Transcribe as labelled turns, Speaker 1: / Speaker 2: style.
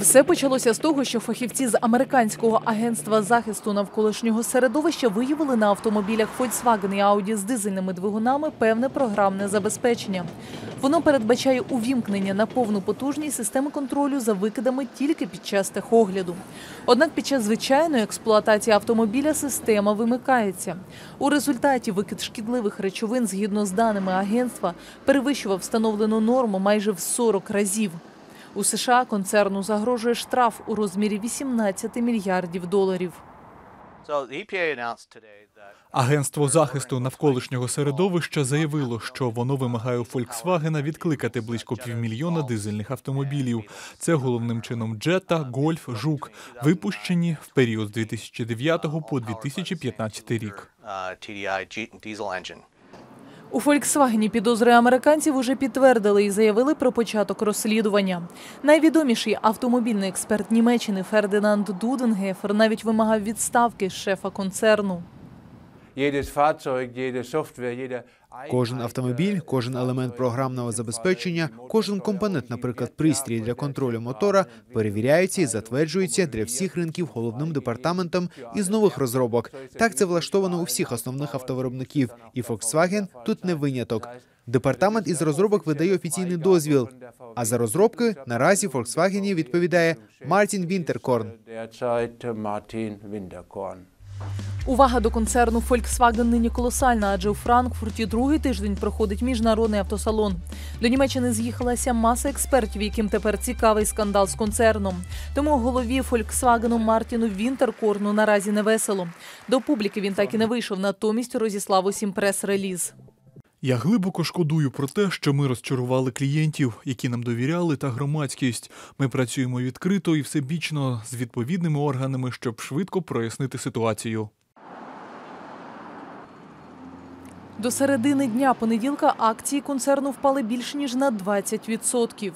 Speaker 1: Все почалося з того, що фахівці з американського агентства захисту навколишнього середовища виявили на автомобілях Volkswagen і Audi з дизельними двигунами певне програмне забезпечення. Воно передбачає увімкнення на повну потужність системи контролю за викидами тільки під час техогляду. Однак під час звичайної експлуатації автомобіля система вимикається. У результаті викид шкідливих речовин, згідно з даними агентства, перевищував встановлену норму майже в 40 разів. У США концерну загрожує штраф у розмірі 18 мільярдів доларів.
Speaker 2: Агентство захисту навколишнього середовища заявило, що воно вимагає у Фольксвагена відкликати близько півмільйона дизельних автомобілів. Це головним чином Джета, Гольф, Жук, випущені в період з 2009 по 2015 рік.
Speaker 1: У Фольксвагені підозри американців уже підтвердили і заявили про початок розслідування. Найвідоміший автомобільний експерт Німеччини Фердинанд Дуденгефер навіть вимагав відставки шефа концерну.
Speaker 3: Кожен автомобіль, кожен елемент програмного забезпечення, кожен компонент, наприклад, пристрій для контролю мотора, перевіряється і затверджується для всіх ринків головним департаментом із нових розробок. Так це влаштовано у всіх основних автовиробників, і Volkswagen тут не виняток. Департамент із розробок видає офіційний дозвіл. А за розробки наразі Volkswagen відповідає Мартін Вінтеркорн.
Speaker 1: Увага до концерну Volkswagen нині колосальна, адже у Франкфурті другий тиждень проходить міжнародний автосалон. До Німеччини з'їхалася маса експертів, яким тепер цікавий скандал з концерном. Тому голові Volkswagen Мартіну Вінтеркорну наразі не весело. До публіки він так і не вийшов, натомість розіслав усім прес-реліз.
Speaker 2: Я глибоко шкодую про те, що ми розчарували клієнтів, які нам довіряли, та громадськість. Ми працюємо відкрито і всебічно з відповідними органами, щоб швидко прояснити ситуацію.
Speaker 1: До середини дня понеділка акції концерну впали більше ніж на 20%.